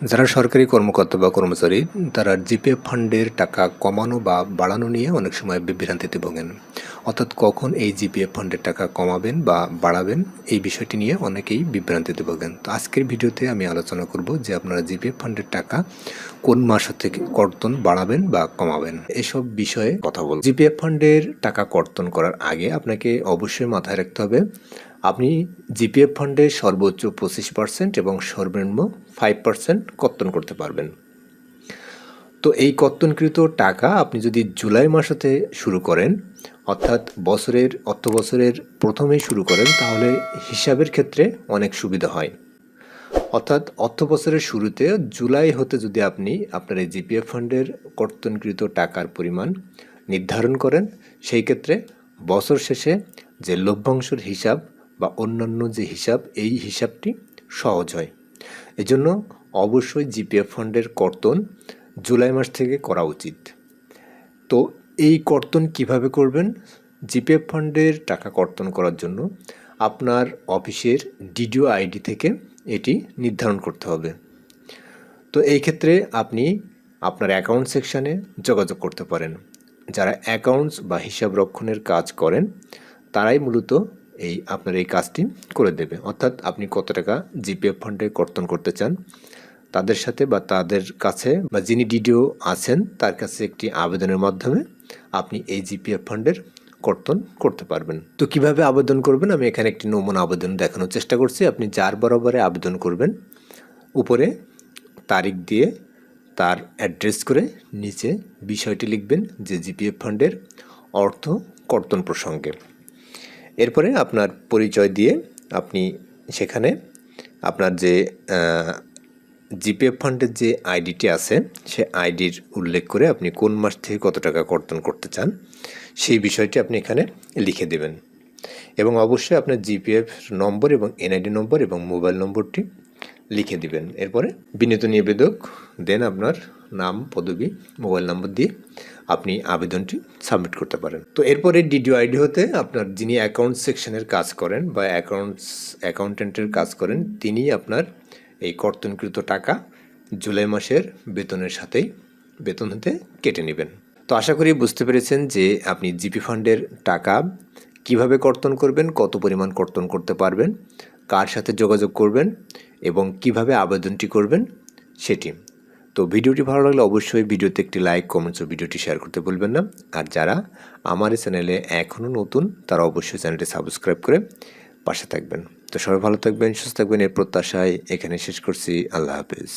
যারা সরকারি কর্মকর্তা বা কর্মচারী, তারা জিপে ফান্ডের টাকা কমানো বা বাড়ানো নিয়ে অনেক সময় বিভ্রান্তিতে ভোগেন। অর্থাৎ কখন এই জিপিএফ ফান্ডের টাকা কমাবেন বা বাড়াবেন, এই বিষয়টি নিয়ে অনেকেই বিভ্রান্তিতে ভোগেন। তো আজকের ভিডিওতে আমি আলোচনা করব যে আপনারা জিপিএফ ফান্ডের টাকা কোন মাস থেকে কর্তন বাড়াবেন বা কমাবেন। এসব বিষয়ে কথা বলব। জিপিএফ ফান্ডের টাকা কর্তন করার আগে আপনাকে অবশ্যই মাথায় রাখতে হবে আপনি জিপিএফ ফান্ডে সর্বোচ্চ পঁচিশ পার্সেন্ট এবং সর্বনিম্ন ফাইভ পার্সেন্ট কর্তন করতে পারবেন। তো এই কর্তনকৃত টাকা আপনি যদি জুলাই মাসেতে শুরু করেন, অর্থাৎ বছরের, অর্থ বছরের প্রথমেই শুরু করেন, তাহলে হিসাবের ক্ষেত্রে অনেক সুবিধা হয়। অর্থাৎ অর্থ বছরের শুরুতে জুলাই হতে যদি আপনি আপনার এই জিপিএফ ফান্ডের কর্তনকৃত টাকার পরিমাণ নির্ধারণ করেন, সেই ক্ষেত্রে বছর শেষে যে লভ্যাংশের হিসাব বা অন্যান্য যে হিসাব, এই হিসাবটি সহজ হয়। এজন্য অবশ্যই জিপিএফ ফান্ডের কর্তন জুলাই মাস থেকে করা উচিত। তো এই কর্তন কীভাবে করবেন? জিপিএফ ফান্ডের টাকা কর্তন করার জন্য আপনার অফিসের ডিডিও আইডি থেকে এটি নির্ধারণ করতে হবে। তো এই ক্ষেত্রে আপনি আপনার অ্যাকাউন্ট সেকশানে যোগাযোগ করতে পারেন। যারা অ্যাকাউন্টস বা হিসাব রক্ষণের কাজ করেন, তারাই মূলত এই আপনার এই কাজটি করে দেবে। অর্থাৎ আপনি কত টাকা জিপিএফ ফান্ডে কর্তন করতে চান, তাদের সাথে বা তাদের কাছে বা যিনি ডিডিও আছেন, তার কাছে একটি আবেদনের মাধ্যমে আপনি এই জিপিএফ ফান্ডের কর্তন করতে পারবেন। তো কীভাবে আবেদন করবেন? আমি এখানে একটি নমুনা আবেদন দেখানোর চেষ্টা করছি। আপনি যার বরাবরে আবেদন করবেন, উপরে তারিখ দিয়ে তার অ্যাড্রেস করে নিচে বিষয়টি লিখবেন যে জিপিএফ ফান্ডের অর্থ কর্তন প্রসঙ্গে। এরপরে আপনার পরিচয় দিয়ে আপনি সেখানে আপনার যে জিপিএফ ফান্ডের যে আইডিটি আছে, সে আইডির উল্লেখ করে আপনি কোন মাস থেকে কত টাকা কর্তন করতে চান, সেই বিষয়টি আপনি এখানে লিখে দেবেন। এবং অবশ্যই আপনার জিপিএফ নম্বর এবং এনআইডি নম্বর এবং মোবাইল নম্বরটি লিখে দিবেন। এরপরে বিনীত নিবেদক, দেন আপনার নাম, পদবি, মোবাইল নম্বর দিয়ে আপনি আবেদনটি সাবমিট করতে পারেন। তো এরপরে ডিডিও আইডি হতে আপনার যিনি অ্যাকাউন্ট সেকশনের কাজ করেন বা অ্যাকাউন্টস অ্যাকাউন্টেন্টের কাজ করেন তিনি আপনার এই কর্তনকৃত টাকা জুলাই মাসের বেতনের সাথেই বেতন হতে কেটে নেবেন। তো আশা করি বুঝতে পেরেছেন যে আপনি জিপি ফান্ডের টাকা কীভাবে কর্তন করবেন, কত পরিমাণ কর্তন করতে পারবেন, কার সাথে যোগাযোগ করবেন এবং কীভাবে আবেদনটি করবেন, সেটি। তো ভিডিওটি ভালো লাগলে অবশ্যই ভিডিওতে একটি লাইক কমেন্টস ও ভিডিওটি শেয়ার করতে ভুলবেন না। আর যারা আমার এই চ্যানেলে এখনও নতুন, তারা অবশ্যই চ্যানেলটি সাবস্ক্রাইব করে পাশে থাকবেন। তো সবাই ভালো থাকবেন, সুস্থ থাকবেন এর প্রত্যাশায় এখানে শেষ করছি। আল্লাহ হাফিজ।